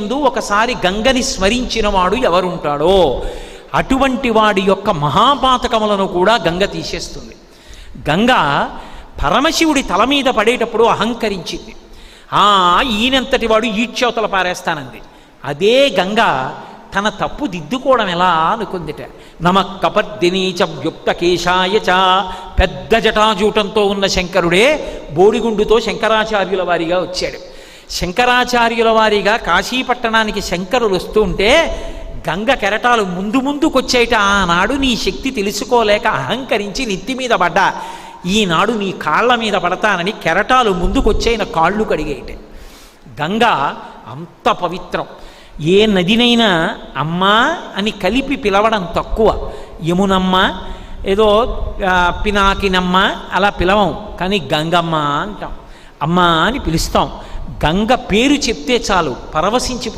ముందు ఒకసారి గంగని స్మరించిన వాడు ఎవరుంటాడో? అటువంటి వాడి యొక్క మహాపాతకములను కూడా గంగ తీసేస్తుంది. గంగ పరమశివుడి తల మీద పడేటప్పుడు అహంకరించింది. ఆ ఈయనంతటి వాడు ఈడ్చవతల పారేస్తానంది. అదే గంగ తన తప్పు దిద్దుకోవడం ఎలా అనుకుందిట. నమ కపర్దినీచ వ్యుక్త కేశాయ చ. పెద్ద జటాజూటంతో ఉన్న శంకరుడే బోడిగుండుతో శంకరాచార్యుల వారిగా వచ్చాడు. శంకరాచార్యుల వారిగా కాశీపట్టణానికి శంకరులు వస్తుంటే గంగ కెరటాలు ముందు ముందుకొచ్చేట. ఆనాడు నీ శక్తి తెలుసుకోలేక అహంకరించి నెత్తి మీద పడ్డా. ఈనాడు నీ కాళ్ళ మీద పడతానని కెరటాలు ముందుకొచ్చేన కాళ్ళు కడిగేయట గంగ అంత పవిత్రం. ఏ నదినైనా అమ్మా అని కలిపి పిలవడం తక్కువ. యమునమ్మ ఏదో పినాకినమ్మ అలా పిలవం. కానీ గంగమ్మ అంటాం. అమ్మ అని పిలుస్తాం. గంగ పేరు చెప్తే చాలు పరవశించి